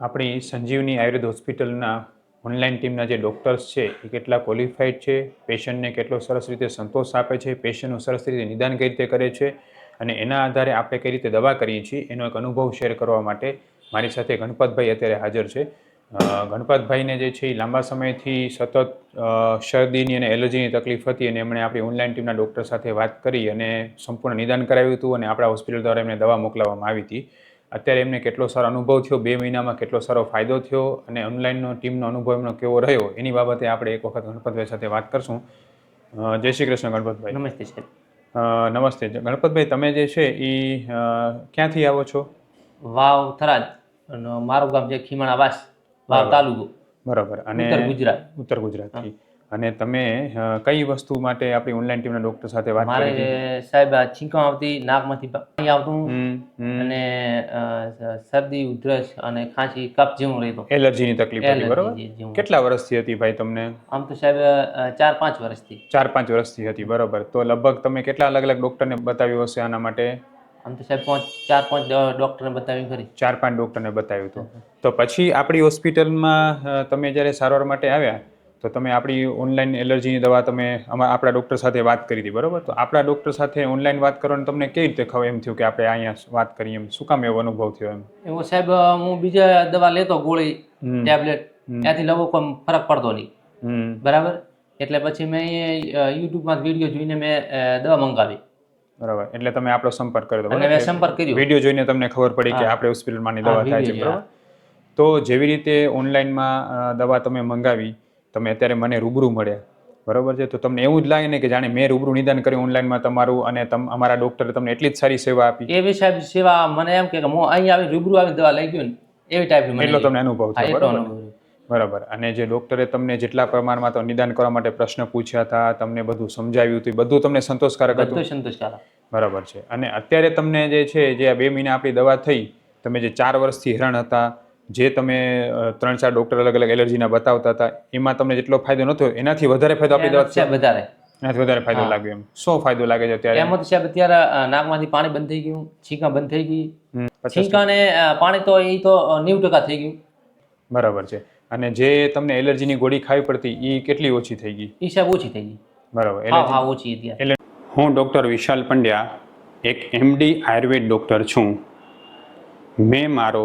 આપણી સંજીવની આયુર્વેદ હોસ્પિટલના ઓનલાઈન ટીમના જે ડૉક્ટર્સ છે, એ કેટલા ક્વોલિફાઈડ છે પેશન્ટને કેટલો સરસ રીતે સંતોષ આપે છે પેશન્ટનું સરસ રીતે નિદાન કઈ રીતે કરે છે અને એના આધારે આપણે કઈ રીતે દવા કરીએ છીએ, એનો એક અનુભવ શેર કરવા માટે મારી સાથે ગણપતભાઈ અત્યારે હાજર છે. ગણપતભાઈને જે છે એ લાંબા સમયથી સતત શરદીની અને એલર્જીની તકલીફ હતી અને એમણે આપણી ઓનલાઈન ટીમના ડૉક્ટર સાથે વાત કરી અને સંપૂર્ણ નિદાન કરાવ્યું હતું અને આપણા હોસ્પિટલ દ્વારા એમને દવા મોકલાવવામાં આવી હતી. અત્યારે એમને કેટલો સારો અનુભવ થયો બે મહિનામાં કેટલો સારો ફાયદો થયો અને ઓનલાઈનનો ટીમનો અનુભવ એમનો કેવો રહ્યો એની બાબતે આપણે એક વખત ગણપતભાઈ સાથે વાત કરશું. જય શ્રી કૃષ્ણ ગણપતભાઈ નમસ્તે સાહેબ. નમસ્તે. ગણપતભાઈ તમે જે છે એ ક્યાંથી આવો છો? વાવ થરાદ મારું ગામ છે ખીમણા વાસ વાવ. તાલુકો. બરાબર. અને ઉત્તર ગુજરાત. ઉત્તર ગુજરાતથી. અને તમે કઈ વસ્તુ માટે આપણી ઓનલાઈન ટીમના ડૉક્ટર સાથે વાત મારે? સાહેબ આ છીંકણ આવતી નાકમાંથી પાણી આવતું. અને શરદી ઉધરસ અને ખાંસી કફ જેવું રહેતું. એલર્જીની તકલીફ હતી બરોબર? કેટલા વર્ષથી હતી ભાઈ તમને? આમ તો સાહેબ ચાર પાંચ વર્ષથી. ચાર પાંચ વર્ષથી હતી બરોબર. તો લગભગ તમે કેટલા અલગ અલગ ડોક્ટરને બતાવ્યું હશે આના માટે? આમ તો સાહેબ પાંચ ચાર પાંચ ડૉક્ટરને બતાવ્યું ખરી. ચાર પાંચ ડોક્ટરને બતાવ્યું હતું. તો પછી આપણી હોસ્પિટલમાં તમે જ્યારે સારવાર માટે આવ્યા તો તમે આપણી ઓનલાઈન એલર્જીની દવા તમે આપણા ડૉક્ટર સાથે વાત કરી હતી બરોબર? તો આપણા ડૉક્ટર સાથે ઓનલાઈન વાત કરવાની તમને કેવી રીતે ખબર એમ થયું કે આપણે અહીંયા વાત કરીએ એમ? શું કામ એવો અનુભવ થયો એમ? એવો સાહેબ હું બીજા દવા લેતો ગોળી ટેબ્લેટ ત્યાંથી લવો કોઈ ફરક પડતો નહીં. બરાબર? એટલે પછી મેં યુટ્યુબમાં વીડિયો જોઈને મેં દવા મંગાવી. બરાબર. એટલે તમે આપણો સંપર્ક કર્યો અને મેં સંપર્ક કર્યો. વીડિયો જોઈને તમને ખબર પડી કે. આપણે હોસ્પિટલમાંની દવા થાય છે બરાબર? તો જેવી રીતે ઓનલાઈનમાં દવા તમે મંગાવી તમે અત્યારે મને રૂબરૂ મળ્યા. બરાબર છે? તો તમને એવું જ લાગે ને કે જાણે મેં રૂબરૂ નિદાન કર્યું ઓનલાઈનમાં તમારું અને અમારા ડોક્ટરે તમને એટલી જ સારી સેવા આપી. એવી સાહેબ સેવા મને એમ કે હું અહીં આવી રૂબરૂ આવી દવા લઈ ગયો ને એવી ટાઈપની એટલો તમને અનુભવ થાય બરાબર? બરાબર. અને જે ડૉક્ટરે તમને જેટલા પ્રમાણમાં તો નિદાન કરવા માટે પ્રશ્ન પૂછ્યા હતા તમને બધું સમજાવ્યું હતું બધું તમને સંતોષકારક હતું? સંતોષકારક. બરાબર છે. અને અત્યારે તમને જે છે જે આ બે મહિના આપણી દવા થઈ તમે જે ચાર વર્ષથી હેરાન હતા જે તમે ત્રણ ચાર ડોક્ટર અલગ અલગ એલર્જીના બતાવતા હતા એમાં તમને જેટલો ફાયદો નતો એનાથી વધારે ફાયદો આપણી દવા વધારે. એનાથી વધારે ફાયદો. લાગ્યો એમ. શું ફાયદો લાગે છે અત્યારે? એમાં તો સાહેબ અત્યારે નાકમાંથી પાણી બંધ થઈ ગયું છીંકા બંધ થઈ ગઈ. છીંકાને ને પાણી તો એ તો નેવું ટકા થઈ ગયું. બરાબર છે. અને જે તમને એલર્જીની ગોળી ખાવી પડતી એ કેટલી ઓછી થઈ ગઈ? એ સાહેબ ઓછી થઈ ગઈ. બરાબર. હા ઓછી એટલે હું ડૉક્ટર વિશાલ પંડ્યા એક એમડી આયુર્વેદ ડૉક્ટર છું. મેં મારો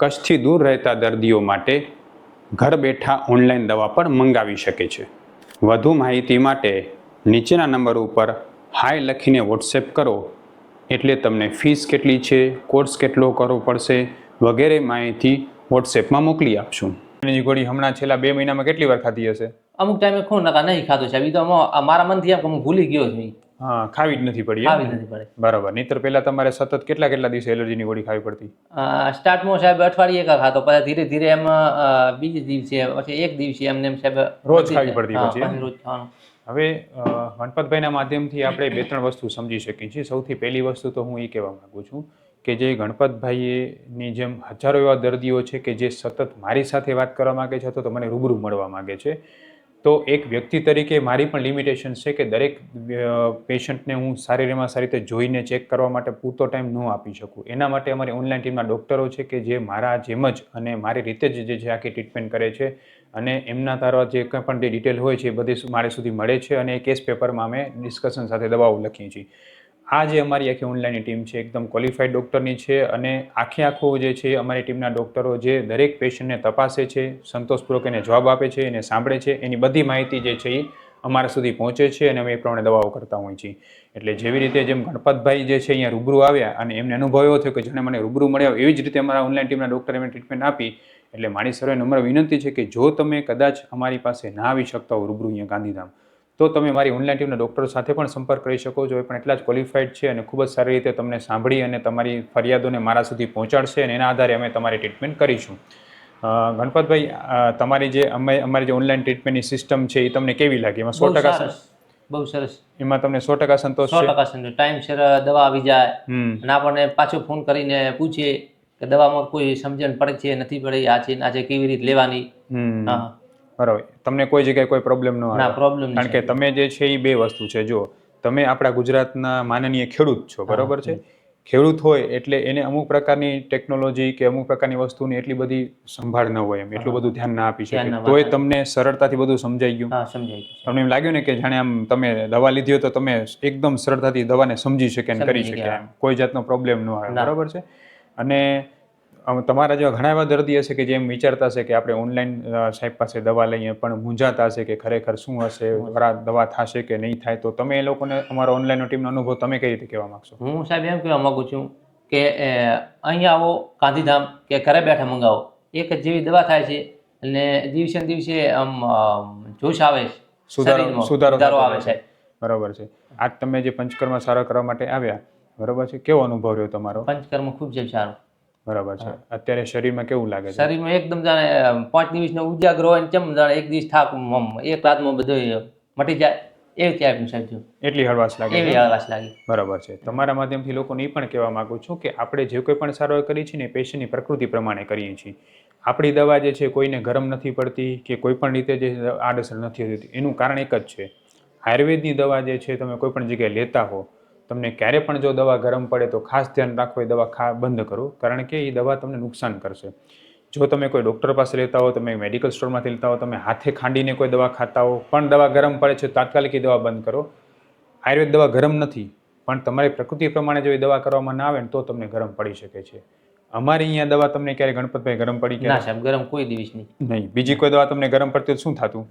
કચ્છથી દૂર રહેતા દર્દીઓ માટે ઘર બેઠા ઓનલાઈન દવા પણ મંગાવી શકે છે. વધુ માહિતી માટે નીચેના નંબર ઉપર હાય લખીને વોટ્સએપ કરો. એટલે તમને ફીસ કેટલી છે કોર્સ કેટલો કરવો પડશે વગેરે માહિતી વોટ્સએપમાં મોકલી આપશું. એની ગોળી હમણાં છેલ્લા બે મહિનામાં કેટલી વાર ખાધી હશે? અમુક ટાઈમે ખો નકા નહીં ખાધું છે તો મારા મનથી એમ કે હું ભૂલી ગયો છું. હા ખાવી જ નથી પડી ખાવી નથી પડી. બરાબર. નહીતર પહેલા તમારે સતત કેટલા કેટલા દિવસે એલર્જીની ગોળી ખાવી પડતી? સ્ટાર્ટમાં સાહેબ અઠવાડિયે એક ખાતો પછી ધીરે ધીરે એમ બીજે દિવસે પછી એક દિવસે એમને એમ સાહેબ રોજ ખાવી પડતી પછી રોજ ખાવાનું. હવે ગણપતભાઈના માધ્યમથી આપણે બે ત્રણ વસ્તુ સમજી શકીએ છીએ. સૌથી પહેલી વસ્તુ તો હું એ કહેવા માગું છું કે જે ગણપતભાઈની જેમ હજારો એવા દર્દીઓ છે કે જે સતત મારી સાથે વાત કરવા માગે છે અથવા તો મને રૂબરૂ મળવા માંગે છે. તો એક વ્યક્તિ તરીકે મારી પણ લિમિટેશન છે કે દરેક પેશન્ટને હું સારી રીતમાં સારી રીતે જોઈને ચેક કરવા માટે પૂરતો ટાઈમ ન આપી શકું. એના માટે અમારી ઓનલાઈન ટીમના ડૉક્ટરો છે કે જે મારા જેમ જ અને મારી રીતે જ જે છે આખી ટ્રીટમેન્ટ કરે છે અને એમના તારા જે કંઈ પણ જે ડિટેલ હોય છે એ બધી મારે સુધી મળે છે અને એ કેસ પેપરમાં અમે ડિસ્કશન સાથે દવાઓ લખીએ છીએ. આ જે અમારી આખી ઓનલાઈનની ટીમ છે, એકદમ ક્વોલિફાઈડ ડૉક્ટરની છે અને આખે આખો જે છે, અમારી ટીમના ડૉક્ટરો જે દરેક પેશન્ટને તપાસે છે, સંતોષપૂર્વક એને જવાબ આપે છે, એને સાંભળે છે, એની બધી માહિતી જે છે એ અમારા સુધી પહોંચે છે અને અમે એ પ્રમાણે દવાઓ કરતા હોઈએ છીએ. એટલે જેવી રીતે જેમ ગણપતભાઈ જે છે અહીંયા રૂબરૂ આવ્યા અને એમને અનુભવ એવો થયો કે જેને મને રૂબરૂ મળ્યા એવી જ રીતે અમારા ઓનલાઈન ટીમના ડૉક્ટરે એમને ટ્રીટમેન્ટ આપી. એટલે મારી સર્વે નમ્ર વિનંતી છે કે જો તમે કદાચ અમારી પાસે ના આવી શકતા હો રૂબરૂ અહીંયા ગાંધીધામ તો તમે મારી ઓનલાઈન ટીમના ડૉક્ટરો સાથે પણ સંપર્ક કરી શકો છો. એ પણ એટલા જ ક્વોલિફાઈડ છે અને ખૂબ જ સારી રીતે તમને સાંભળી અને તમારી ફરિયાદોને મારા સુધી પહોંચાડશે અને એના આધારે અમે તમારી ટ્રીટમેન્ટ કરીશું. ગણપતભાઈ તમારી જે અમે અમારી જે ઓનલાઈન ટ્રીટમેન્ટની સિસ્ટમ છે એ તમને કેવી લાગી? એમાં સો ટકા બહુ સરસ. એમાં તમને સો ટકા સંતોષ સો ટકા ટાઈમ ટાઈમસર દવા આવી જાય. અને આપણને પાછો ફોન કરીને પૂછીએ કે દવામાં કોઈ સમજણ પડે છે નથી પડે આ છે આ છે કેવી રીતે લેવાની? હા. બરાબર. તમને કોઈ જગ્યાએ કોઈ પ્રોબ્લેમ ન ના આવે. પ્રોબ્લેમ કારણ કે તમે જે છે એ બે વસ્તુ છે. જો તમે આપણા ગુજરાતના માનનીય ખેડૂત છો બરાબર છે? ખેડૂત હોય એટલે એને અમુક પ્રકારની ટેકનોલોજી કે અમુક પ્રકારની વસ્તુની એટલી બધી સંભાળ ન હોય એમ એટલું બધું ધ્યાન ના આપી ધ્યાન શકે. ના તોય તમને સરળતાથી બધું સમજાઈ ગયું. હા સમજાય ગયું. તમને એમ લાગ્યું ને કે જાણે આમ તમે દવા લીધી હોય તો તમે એકદમ સરળતાથી દવાને સમજી શકે અને કરી સમજી શકે. એમ. કોઈ જાતનો પ્રોબ્લેમ ન આવે ના. બરાબર છે? અને તમારા જેવા ઘણા એવા દર્દી હશે કે જેમ વિચારતા હશે કે આપણે ઓનલાઈન સાહેબ પાસે દવા લઈએ પણ મૂંઝાતા હશે કે ખરેખર શું હશે ખરા દવા થશે કે નહીં થાય તો તમે એ લોકોને અમારો ઓનલાઈન ટીમનો અનુભવ તમે કઈ રીતે કહેવા માંગશો? હું સાહેબ એમ કહેવા માંગુ છું કે અહીંયા આવો ગાંધીધામ કે ઘરે બેઠા મંગાવો. એક જ જેવી દવા થાય છે અને દિવસે દિવસે આમ જોશ આવે છે. સુધારો સુધારો આવે છે. બરાબર છે. આજ તમે જે પંચકર્મ સારા કરવા માટે આવ્યા બરાબર છે? કેવો અનુભવ રહ્યો તમારો? પંચકર્મ ખૂબ જ સારું. બરાબર છે. અત્યારે શરીરમાં કેવું લાગે છે? શરીરમાં એકદમ જાણે પાંચ દિવસનો ઉજાગરો હોય ને કેમ જાણે એક દિવસ થાક એક રાતમાં બધું મટી જાય એવી ટાઈપનું સાહેબ જો. એટલી હળવાશ લાગે એવી આવાસ લાગે. બરાબર છે. તમારા માધ્યમથી લોકોને એ પણ કહેવા માંગુ છું કે આપણે જે કોઈ પણ સારવાર કરીએ છીએ ને પેશન્ટની પ્રકૃતિ પ્રમાણે કરીએ છીએ. આપણી દવા જે છે કોઈને ગરમ નથી પડતી કે કોઈ પણ રીતે જે આડઅસર નથી હોતી એનું કારણ એક જ છે. આયુર્વેદની દવા જે છે તમે કોઈ પણ જગ્યાએ લેતા હો તમને ક્યારે પણ જો દવા ગરમ પડે તો ખાસ ધ્યાન રાખો એ દવા ખા બંધ કરો કારણ કે એ દવા તમને નુકસાન કરશે. જો તમે કોઈ ડૉક્ટર પાસે લેતા હો તમે મેડિકલ સ્ટોરમાંથી લેતા હો તમે હાથે ખાંડીને કોઈ દવા ખાતા હો પણ દવા ગરમ પડે છે તાત્કાલિક એ દવા બંધ કરો. આયુર્વેદ દવા ગરમ નથી પણ તમારી પ્રકૃતિ પ્રમાણે જો એ દવા કરવામાં ના આવે ને તો તમને ગરમ પડી શકે છે. અમારી અહીંયા દવા તમને ક્યારે ગણપતભાઈ ગરમ પડી ના સાહેબ ગરમ કોઈ દિવસ નહીં. નહીં બીજી કોઈ દવા તમને ગરમ પડતી તો શું થતું?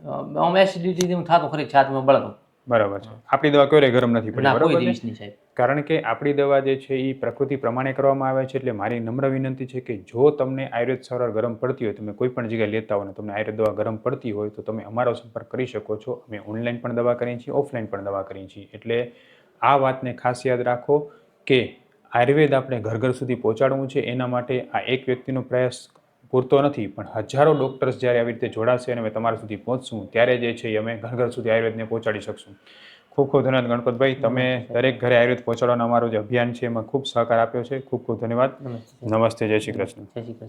એસિડિટી હું થતું ખરી છાતમાં બળતું. બરાબર છે. આપણી દવા ક્યારે ગરમ નથી પડી બરાબર કારણ કે આપણી દવા જે છે એ પ્રકૃતિ પ્રમાણે કરવામાં આવે છે એટલે મારી નમ્ર વિનંતી છે કે જો તમને આયુર્વેદ સારવાર ગરમ પડતી હોય તમે કોઈ પણ જગ્યાએ લેતા હો ને તમને આયુર્વેદ દવા ગરમ પડતી હોય તો તમે અમારો સંપર્ક કરી શકો છો. અમે ઓનલાઈન પણ દવા કરીએ છીએ ઓફલાઈન પણ દવા કરીએ છીએ. એટલે આ વાતને ખાસ યાદ રાખો કે આયુર્વેદ આપણે ઘર ઘર સુધી પહોંચાડવું છે. એના માટે આ એક વ્યક્તિનો પ્રયાસ પૂરતો નથી પણ હજારો ડૉક્ટર્સ જ્યારે આવી રીતે જોડાશે અને અમે તમારા સુધી પહોંચશું ત્યારે જે છે એ અમે ઘર ઘર સુધી આયુર્વેદને પહોંચાડી શકશું. ખૂબ ખૂબ ધન્યવાદ ગણપતભાઈ. તમે દરેક ઘરે આયુર્વેદ પહોંચાડવાનો અમારો જે અભિયાન છે એમાં ખૂબ સહકાર આપ્યો છે. ખૂબ ખૂબ ધન્યવાદ. નમસ્તે. નમસ્તે. જય શ્રી કૃષ્ણ. જય શ્રી કૃષ્ણ.